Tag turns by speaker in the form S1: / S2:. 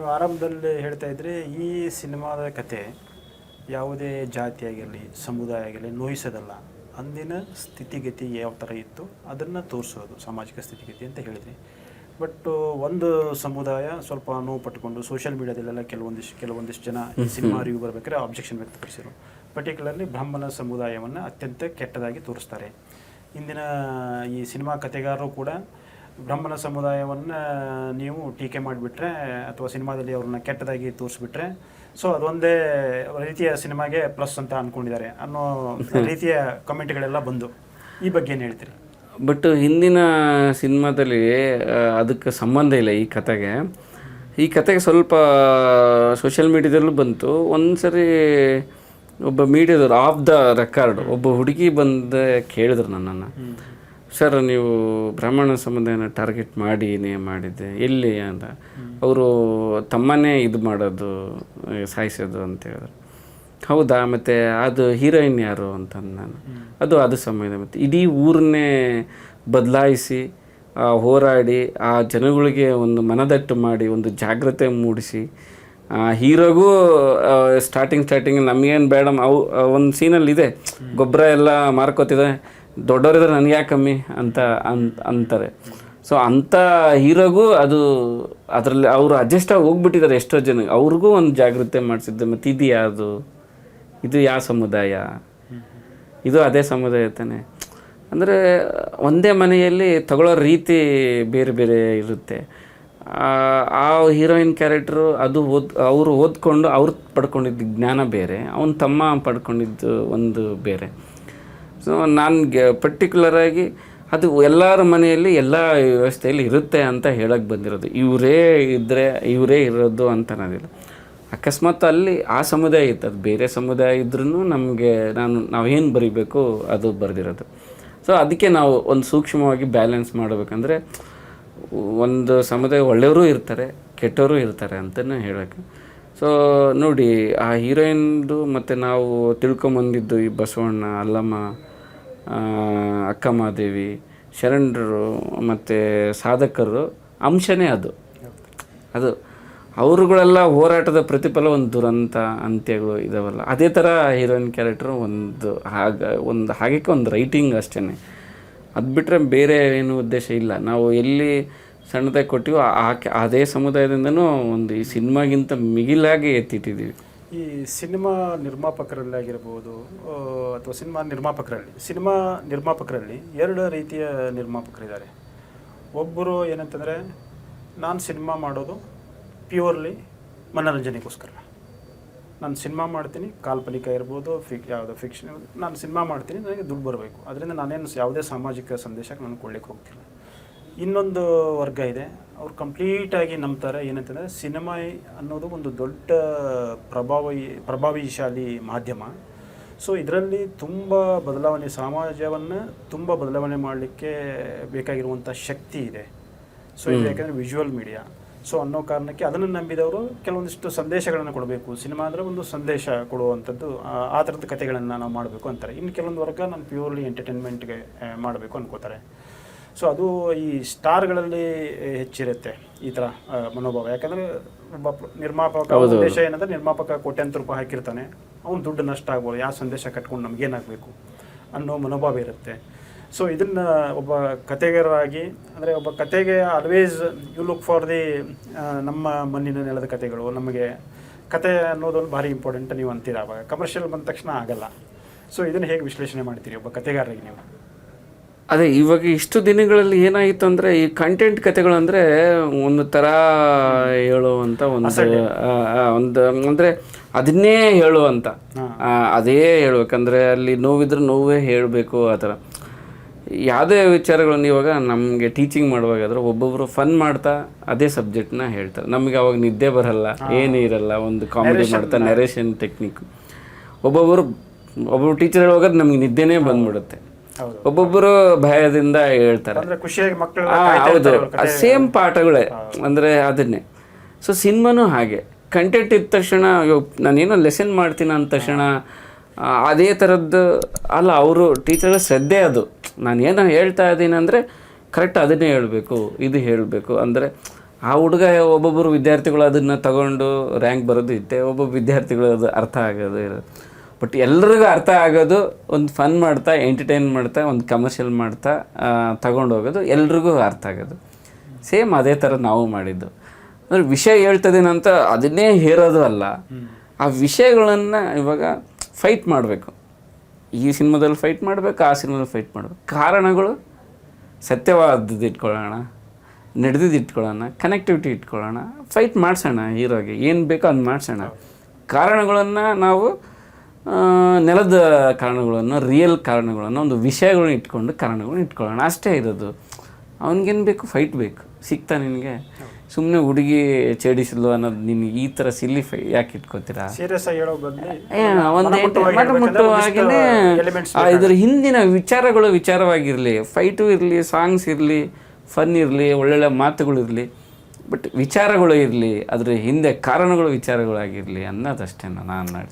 S1: ನೀವು ಆರಂಭದಲ್ಲಿ ಹೇಳ್ತಾ ಇದ್ರೆ ಈ ಸಿನಿಮಾದ ಕತೆ ಯಾವುದೇ ಜಾತಿ ಆಗಿರಲಿ ಸಮುದಾಯ ಆಗಿರಲಿ ನೋಯಿಸೋದಲ್ಲ. ಅಂದಿನ ಸ್ಥಿತಿಗತಿ ಯಾವ ಥರ ಇತ್ತು ಅದನ್ನು ತೋರಿಸೋದು ಸಾಮಾಜಿಕ ಸ್ಥಿತಿಗತಿ ಅಂತ ಹೇಳಿದ್ರಿ. ಬಟ್ ಒಂದು ಸಮುದಾಯ ಸ್ವಲ್ಪ ನೋವು ಪಟ್ಟುಕೊಂಡು ಸೋಷಿಯಲ್ ಮೀಡಿಯಾದಲ್ಲೆಲ್ಲ ಕೆಲವೊಂದಿಷ್ಟು ಕೆಲವೊಂದಿಷ್ಟು ಜನ ಈ ಸಿನಿಮಾ ರಿವ್ಯೂ ಬರಬೇಕಾದ್ರೆ ಆಬ್ಜೆಕ್ಷನ್ ವ್ಯಕ್ತಪಡಿಸಿದರು. ಪರ್ಟಿಕ್ಯುಲರ್ಲಿ ಬ್ರಾಹ್ಮಣ ಸಮುದಾಯವನ್ನು ಅತ್ಯಂತ ಕೆಟ್ಟದಾಗಿ ತೋರಿಸ್ತಾರೆ. ಇಂದಿನ ಈ ಸಿನಿಮಾ ಕಥೆಗಾರರು ಕೂಡ ಬ್ರಾಹ್ಮಣ ಸಮುದಾಯವನ್ನು ನೀವು ಟೀಕೆ ಮಾಡಿಬಿಟ್ರೆ ಅಥವಾ ಸಿನಿಮಾದಲ್ಲಿ ಅವ್ರನ್ನ ಕೆಟ್ಟದಾಗಿ ತೋರಿಸ್ಬಿಟ್ರೆ ಸೊ ಅದೊಂದೇ ರೀತಿಯ ಸಿನಿಮಾಗೆ ಪ್ಲಸ್ ಅಂತ ಅಂದ್ಕೊಂಡಿದ್ದಾರೆ ಅನ್ನೋ ರೀತಿಯ ಕಮೆಂಟ್ಗಳೆಲ್ಲ ಬಂದು. ಈ ಬಗ್ಗೆ ಏನು ಹೇಳ್ತೀರಿ?
S2: ಬಟ್ ಹಿಂದಿನ ಸಿನಿಮಾದಲ್ಲಿ ಅದಕ್ಕೆ ಸಂಬಂಧ ಇಲ್ಲ ಈ ಕತೆಗೆ. ಈ ಕತೆಗೆ ಸ್ವಲ್ಪ ಸೋಷಿಯಲ್ ಮೀಡ್ಯಾದಲ್ಲೂ ಬಂತು. ಒಂದು ಸರಿ ಒಬ್ಬ ಮೀಡಿಯಾದವ್ರು ಆಫ್ ದ ರೆಕಾರ್ಡ್ ಒಬ್ಬ ಹುಡುಗಿ ಬಂದು ಕೇಳಿದ್ರು ನನ್ನನ್ನು. ಸರ್, ನೀವು ಬ್ರಾಹ್ಮಣ ಸಮುದಾಯನ ಟಾರ್ಗೆಟ್ ಮಾಡಿ ನೀ ಮಾಡಿದ್ದೆ, ಎಲ್ಲಿ ಅಂತ. ಅವರು ತಮ್ಮನೇ ಇದು ಮಾಡೋದು, ಸಾಯಿಸೋದು ಅಂತ ಹೇಳಿದ್ರು. ಹೌದಾ? ಮತ್ತು ಅದು ಹೀರೋಯಿನ್ ಯಾರು ಅಂತ ನಾನು. ಅದು ಅದು ಸಮಯ ಮತ್ತು. ಇಡೀ ಊರನ್ನೇ ಬದಲಾಯಿಸಿ ಹೋರಾಡಿ, ಆ ಜನಗಳಿಗೆ ಒಂದು ಮನದಟ್ಟು ಮಾಡಿ, ಒಂದು ಜಾಗ್ರತೆ ಮೂಡಿಸಿ ಹೀರೋಗೂ ಸ್ಟಾರ್ಟಿಂಗ್ ಸ್ಟಾರ್ಟಿಂಗ್ ನಮಗೇನು ಬೇಡ ಅವು ಒಂದು ಸೀನಲ್ಲಿ ಇದೆ. ಗೊಬ್ಬರ ಎಲ್ಲ ಮಾರ್ಕೋತಿದೆ ದೊಡ್ಡವರಿದ್ರೆ ನನಗೆ ಯಾಕೆ ಕಮ್ಮಿ ಅಂತ ಅನ್- ಅಂತಾರೆ. ಸೊ ಅಂಥ ಹೀರೋಗೂ ಅದು ಅದರಲ್ಲಿ ಅವರು ಅಡ್ಜಸ್ಟ್ ಆಗಿ ಹೋಗ್ಬಿಟ್ಟಿದ್ದಾರೆ ಎಷ್ಟೋ ಜನ. ಅವ್ರಿಗೂ ಒಂದು ಜಾಗೃತಿ ಮಾಡಿಸಿದ್ದು, ಮತ್ತು ಇದು ಯಾವುದು ಇದು ಯಾವ ಸಮುದಾಯ? ಇದು ಅದೇ ಸಮುದಾಯ ತಾನೆ. ಅಂದರೆ ಒಂದೇ ಮನೆಯಲ್ಲಿ ತಗೊಳ್ಳೋ ರೀತಿ ಬೇರೆ ಬೇರೆ ಇರುತ್ತೆ. ಆ ಹೀರೋಯಿನ್ ಕ್ಯಾರೆಕ್ಟ್ರು ಅದು ಓದ್, ಅವರು ಓದ್ಕೊಂಡು ಅವ್ರು ಪಡ್ಕೊಂಡಿದ್ದ ಜ್ಞಾನ ಬೇರೆ, ಅವನ ತಮ್ಮ ಪಡ್ಕೊಂಡಿದ್ದು ಒಂದು ಬೇರೆ. ಸೊ ನಾನು ಪರ್ಟಿಕ್ಯುಲರಾಗಿ ಅದು ಎಲ್ಲರ ಮನೆಯಲ್ಲಿ ಎಲ್ಲ ವ್ಯವಸ್ಥೆಯಲ್ಲಿ ಇರುತ್ತೆ ಅಂತ ಹೇಳಕ್ಕೆ ಬಂದಿರೋದು. ಇವರೇ ಇದ್ದರೆ ಇವರೇ ಇರೋದು ಅಂತ ಅನ್ನೋದಿಲ್ಲ ಅಕಸ್ಮಾತ್ ಅಲ್ಲಿ ಆ ಸಮುದಾಯ ಇತ್ತು. ಅದು ಬೇರೆ ಸಮುದಾಯ ಇದ್ರೂ ನಮಗೆ ನಾನು ನಾವೇನು ಬರಿಬೇಕು ಅದು ಬರೆದಿರೋದು. ಸೊ ಅದಕ್ಕೆ ನಾವು ಒಂದು ಸೂಕ್ಷ್ಮವಾಗಿ ಬ್ಯಾಲೆನ್ಸ್ ಮಾಡಬೇಕಂದ್ರೆ ಒಂದು ಸಮುದಾಯ ಒಳ್ಳೆಯವರು ಇರ್ತಾರೆ, ಕೆಟ್ಟವರು ಇರ್ತಾರೆ ಅಂತಲೇ ಹೇಳೋಕ್ಕೆ. ಸೊ ನೋಡಿ, ಆ ಹೀರೋಯಿನ್ದು ಮತ್ತು ನಾವು ತಿಳ್ಕೊಂಬಂದಿದ್ದು ಈ ಬಸವಣ್ಣ, ಅಲ್ಲಮ್ಮ ಅಕ್ಕಮಹಾದೇವಿ ಶರಣರು ಮತ್ತು ಸಾಧಕರು ಅಂಶನೇ ಅದು. ಅದು ಅವರುಗಳೆಲ್ಲ ಹೋರಾಟದ ಪ್ರತಿಫಲ, ಒಂದು ದುರಂತ, ಅಂತ್ಯಗಳು ಇದಾವಲ್ಲ. ಅದೇ ಥರ ಹೀರೋಯಿನ್ ಕ್ಯಾರೆಕ್ಟ್ರು ಒಂದು ಹಾಗ, ಒಂದು ಹಾಗೆಕ್ಕೆ ಒಂದು ರೈಟಿಂಗ್ ಅಷ್ಟೇ ಅದು ಬಿಟ್ಟರೆ ಬೇರೆ ಏನು ಉದ್ದೇಶ ಇಲ್ಲ. ನಾವು ಎಲ್ಲಿ ಸಣ್ಣದಾಗಿ ಕೊಟ್ಟಿವೋ ಆ ಅದೇ ಸಮುದಾಯದಿಂದನೂ ಒಂದು ಈ ಸಿನಿಮಾಗಿಂತ ಮಿಗಿಲಾಗಿ ಎತ್ತಿಟ್ಟಿದ್ದೀವಿ.
S1: ಈ ಸಿನಿಮಾ ನಿರ್ಮಾಪಕರಲ್ಲಿ ಆಗಿರ್ಬೋದು ಅಥವಾ ಸಿನಿಮಾ ನಿರ್ಮಾಪಕರಲ್ಲಿ ಸಿನಿಮಾ ನಿರ್ಮಾಪಕರಲ್ಲಿ ಎರಡು ರೀತಿಯ ನಿರ್ಮಾಪಕರಿದ್ದಾರೆ. ಒಬ್ಬರು ಏನಂತಂದರೆ, ನಾನು ಸಿನಿಮಾ ಮಾಡೋದು ಪ್ಯೂರ್ಲಿ ಮನೋರಂಜನೆಗೋಸ್ಕರ. ನಾನು ಸಿನಿಮಾ ಮಾಡ್ತೀನಿ, ಕಾಲ್ಪನಿಕ ಇರ್ಬೋದು, ಫಿಕ್, ಯಾವುದೋ ಫಿಕ್ಷನ್ ನಾನು ಸಿನಿಮಾ ಮಾಡ್ತೀನಿ, ನನಗೆ ದುಡ್ಡು ಬರಬೇಕು. ಅದರಿಂದ ನಾನೇನು ಯಾವುದೇ ಸಾಮಾಜಿಕ ಸಂದೇಶಕ್ಕೆ ನಾನು ಕೊಡ್ಲಿಕ್ಕೆ ಹೋಗ್ತಿಲ್ಲ. ಇನ್ನೊಂದು ವರ್ಗ ಇದೆ ಅವ್ರು ಕಂಪ್ಲೀಟಾಗಿ ನಂಬ್ತಾರೆ. ಏನಂತಂದರೆ ಸಿನಿಮಾ ಅನ್ನೋದು ಒಂದು ದೊಡ್ಡ ಪ್ರಭಾವಿ ಪ್ರಭಾವಿಶಾಲಿ ಮಾಧ್ಯಮ. ಸೊ ಇದರಲ್ಲಿ ತುಂಬ ಬದಲಾವಣೆ ಸಮಾಜವನ್ನು ತುಂಬ ಬದಲಾವಣೆ ಮಾಡಲಿಕ್ಕೆ ಬೇಕಾಗಿರುವಂಥ ಶಕ್ತಿ ಇದೆ. ಸೊ ಇದು ಯಾಕಂದರೆ ವಿಜುವಲ್ ಮೀಡಿಯಾ ಸೊ ಅನ್ನೋ ಕಾರಣಕ್ಕೆ ಅದನ್ನು ನಂಬಿದವರು ಕೆಲವೊಂದಿಷ್ಟು ಸಂದೇಶಗಳನ್ನು ಕೊಡಬೇಕು. ಸಿನಿಮಾ ಅಂದರೆ ಒಂದು ಸಂದೇಶ ಕೊಡುವಂಥದ್ದು ಆ- ಆ ಥರದ ಕಥೆಗಳನ್ನು ನಾವು ಮಾಡಬೇಕು ಅಂತಾರೆ. ಇನ್ನು ಕೆಲವೊಂದು ವರ್ಗ ನಾನು ಪ್ಯೂರ್ಲಿ ಎಂಟರ್ಟೈನ್ಮೆಂಟ್ಗೆ ಮಾಡಬೇಕು ಅನ್ಕೋತಾರೆ. ಸೊ ಅದು ಈ ಸ್ಟಾರ್ಗಳಲ್ಲಿ ಹೆಚ್ಚಿರುತ್ತೆ ಈ ಥರ ಮನೋಭಾವ. ಯಾಕಂದರೆ ಒಬ್ಬ ನಿರ್ಮಾಪಕ ಉದ್ದೇಶ ಏನಂದ್ರೆ ನಿರ್ಮಾಪಕ ಕೋಟ್ಯಾಂತರ ರೂಪಾಯಿ ಹಾಕಿರ್ತಾನೆ. ಅವ್ನು ದುಡ್ಡು ನಷ್ಟ ಆಗ್ಬೋದು. ಯಾವ ಸಂದೇಶ ಕಟ್ಕೊಂಡು ನಮಗೇನಾಗಬೇಕು ಅನ್ನೋ ಮನೋಭಾವ ಇರುತ್ತೆ. ಸೊ ಇದನ್ನು ಒಬ್ಬ ಕತೆಗಾರರಾಗಿ ಅಂದರೆ ಒಬ್ಬ ಕತೆಗೆ always you look for the ನಮ್ಮ ಮಣ್ಣಿನ ನೆಲದ ಕತೆಗಳು ನಮಗೆ ಕತೆ ಅನ್ನೋದೊಂದು ಭಾರಿ ಇಂಪಾರ್ಟೆಂಟ್ ನೀವು ಅಂತೀರ. ಅವಾಗ ಕಮರ್ಷಿಯಲ್ ಬಂದ ತಕ್ಷಣ ಆಗಲ್ಲ. ಸೊ ಇದನ್ನು ಹೇಗೆ ವಿಶ್ಲೇಷಣೆ ಮಾಡ್ತೀರಿ ಒಬ್ಬ ಕತೆಗಾರರಿಗೆ ನೀವು?
S2: ಅದೇ ಇವಾಗ ಇಷ್ಟು ದಿನಗಳಲ್ಲಿ ಏನಾಯಿತು ಅಂದರೆ ಈ ಕಂಟೆಂಟ್ ಕತೆಗಳು ಅಂದರೆ ಒಂದು ಥರ ಹೇಳುವಂಥ ಒಂದು ಒಂದು ಅಂದರೆ ಅದನ್ನೇ ಹೇಳುವಂಥ ಅದೇ ಹೇಳ್ಬೇಕಂದ್ರೆ ಅಲ್ಲಿ ನೋವಿದ್ರೆ ನೋವೇ ಹೇಳಬೇಕು ಆ ಥರ. ಯಾವುದೇ ವಿಚಾರಗಳನ್ನು ಇವಾಗ ನಮಗೆ ಟೀಚಿಂಗ್ ಮಾಡುವಾಗಾದ್ರೆ ಒಬ್ಬೊಬ್ಬರು ಫನ್ ಮಾಡ್ತಾ ಅದೇ ಸಬ್ಜೆಕ್ಟ್ನ ಹೇಳ್ತಾರೆ. ನಮಗೆ ಅವಾಗ ನಿದ್ದೆ ಬರಲ್ಲ ಏನೂ ಇರಲ್ಲ ಒಂದು ಕಾಮಿಡಿ ಮಾಡ್ತಾ ನರೇಷನ್ ಟೆಕ್ನಿಕ್ ಒಬ್ಬೊಬ್ಬರು ಒಬ್ಬೊಬ್ರು ಟೀಚರ್ ಹೇಳುವಾಗ ನಮ್ಗೆ ನಿದ್ದೆನೇ ಬಂದ್ಬಿಡುತ್ತೆ. ಒಬ್ಬೊಬ್ಬರು ಭಯದಿಂದ ಹೇಳ್ತಾರೆ.
S1: ಖುಷಿಯಾಗಿ ಮಕ್ಕಳು
S2: ಹೌದು. ಸೇಮ್ ಪಾಠಗಳೇ. ಅಂದರೆ ಅದನ್ನೇ. ಸೊ ಸಿನಿಮಾನೂ ಹಾಗೆ. ಕಂಟೆಂಟ್ ಇದ್ದ ತಕ್ಷಣ ಅಯ್ಯೋ ನಾನೇನೋ ಲೆಸನ್ ಮಾಡ್ತೀನಿ ಅಂದ ತಕ್ಷಣ ಅದೇ ಥರದ್ದು ಅಲ್ಲ ಅವರು ಟೀಚರ್ ಶ್ರದ್ಧೆ ಅದು. ನಾನು ಏನೋ ಹೇಳ್ತಾ ಇದ್ದೀನಿ ಅಂದರೆ ಕರೆಕ್ಟ್ ಅದನ್ನೇ ಹೇಳಬೇಕು ಇದು ಹೇಳಬೇಕು. ಅಂದರೆ ಆ ಹುಡುಗ ಒಬ್ಬೊಬ್ಬರು ವಿದ್ಯಾರ್ಥಿಗಳು ಅದನ್ನು ತಗೊಂಡು ರ್ಯಾಂಕ್ ಬರೋದು ಇತ್ತೆ ಒಬ್ಬೊಬ್ಬ ವಿದ್ಯಾರ್ಥಿಗಳು ಅದು ಅರ್ಥ ಆಗೋದು ಇರೋದು. ಬಟ್ ಎಲ್ರಿಗೂ ಅರ್ಥ ಆಗೋದು, ಒಂದು ಫನ್ ಮಾಡ್ತಾ ಎಂಟರ್ಟೈನ್ ಮಾಡ್ತಾ, ಒಂದು ಕಮರ್ಷಿಯಲ್ ಮಾಡ್ತಾ ತಗೊಂಡು ಹೋಗೋದು, ಎಲ್ರಿಗೂ ಅರ್ಥ ಆಗೋದು. ಸೇಮ್ ಅದೇ ಥರ ನಾವು ಮಾಡಿದ್ದು. ಅಂದರೆ ವಿಷಯ ಹೇಳ್ತದೇನಂತ ಅದನ್ನೇ ಹೇರೋದು ಅಲ್ಲ. ಆ ವಿಷಯಗಳನ್ನು ಇವಾಗ ಫೈಟ್ ಮಾಡಬೇಕು. ಈ ಸಿನಿಮಾದಲ್ಲಿ ಫೈಟ್ ಮಾಡಬೇಕು, ಆ ಸಿನಿಮಾದಲ್ಲಿ ಫೈಟ್ ಮಾಡಬೇಕು. ಕಾರಣಗಳು ಸತ್ಯವಾದದ್ದು ಇಟ್ಕೊಳ್ಳೋಣ, ನಡೆದಿದ್ದು ಇಟ್ಕೊಳ್ಳೋಣ ಕನೆಕ್ಟಿವಿಟಿ ಇಟ್ಕೊಳ್ಳೋಣ ಫೈಟ್ ಮಾಡಿಸೋಣ ಹೀರೋಗೆ. ಏನು ಬೇಕೋ ಅದು ಮಾಡಿಸೋಣ. ಕಾರಣಗಳನ್ನು ನಾವು ನೆಲದ ಕಾರಣಗಳನ್ನು ರಿಯಲ್ ಕಾರಣಗಳನ್ನು ಒಂದು ವಿಷಯಗಳನ್ನ ಇಟ್ಕೊಂಡು ಕಾರಣಗಳನ್ನ ಇಟ್ಕೊಳ್ಳೋಣ. ಅಷ್ಟೇ ಇರೋದು. ಅವ್ನಿಗೇನು ಬೇಕು? ಫೈಟ್ ಬೇಕು. ಸಿಗ್ತಾ ನಿನಗೆ? ಸುಮ್ಮನೆ ಹುಡುಗಿ ಚೇಡಿಸಲು ಅನ್ನೋದು ನೀನು ಈ ಥರ ಸಿಲ್ಲಿ ಫೈ ಯಾಕೆ ಇಟ್ಕೋತೀರಾ?
S1: ಎಲಿಮೆಂಟ್ಸ್
S2: ಇದ್ರ ಹಿಂದಿನ ವಿಚಾರಗಳು ವಿಚಾರವಾಗಿರಲಿ ಫೈಟು ಇರಲಿ ಸಾಂಗ್ಸ್ ಇರಲಿ ಫನ್ ಇರಲಿ ಒಳ್ಳೊಳ್ಳೆ ಮಾತುಗಳು ಇರಲಿ ಬಟ್ ವಿಚಾರಗಳು ಇರಲಿ ಅದ್ರ ಹಿಂದೆ ಕಾರಣಗಳು ವಿಚಾರಗಳಾಗಿರಲಿ ಅನ್ನೋದಷ್ಟೇ ನಾನು